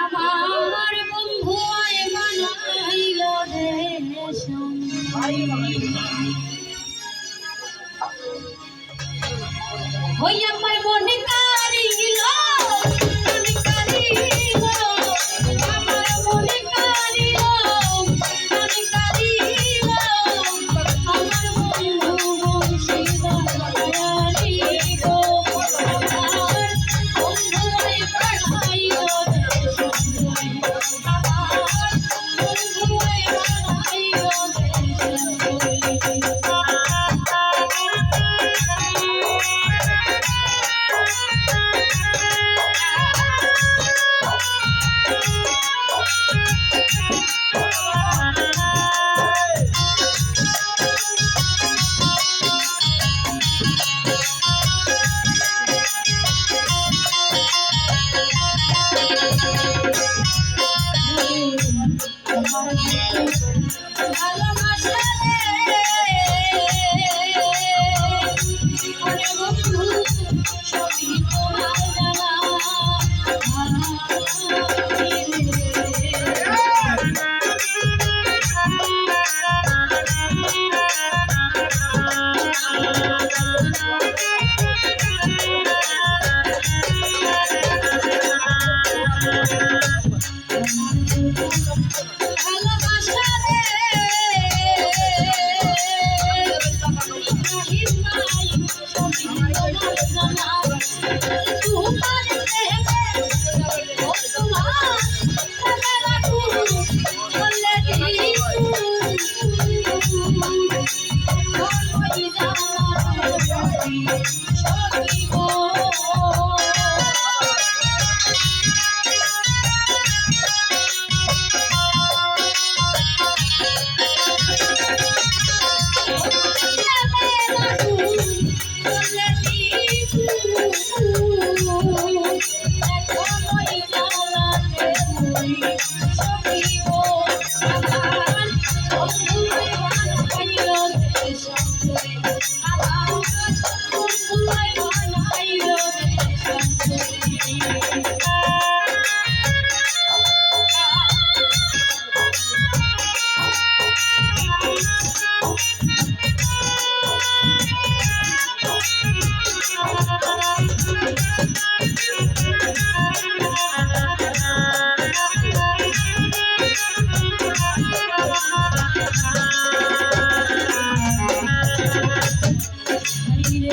আমার বন্ধু বানাইল দেশ ওই আমার মনে I love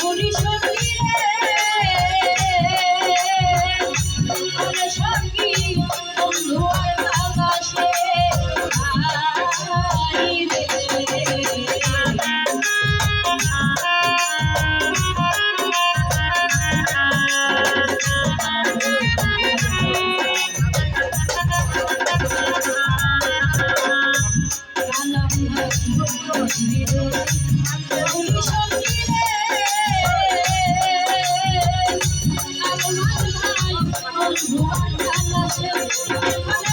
হরিষণ বন্ধু আন্ধার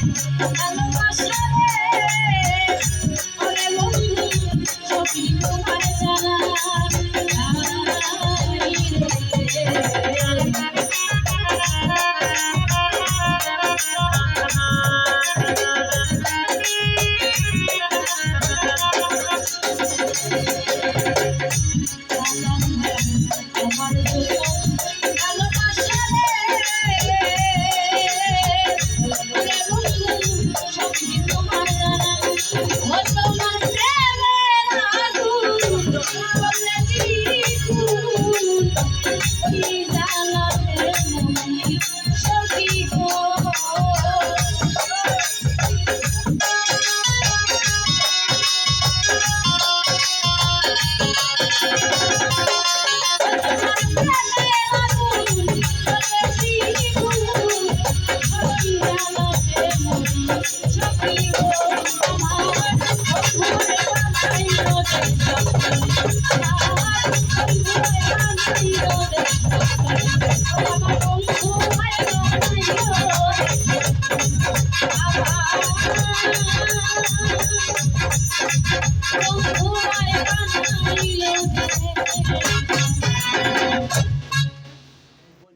Thank Yeah.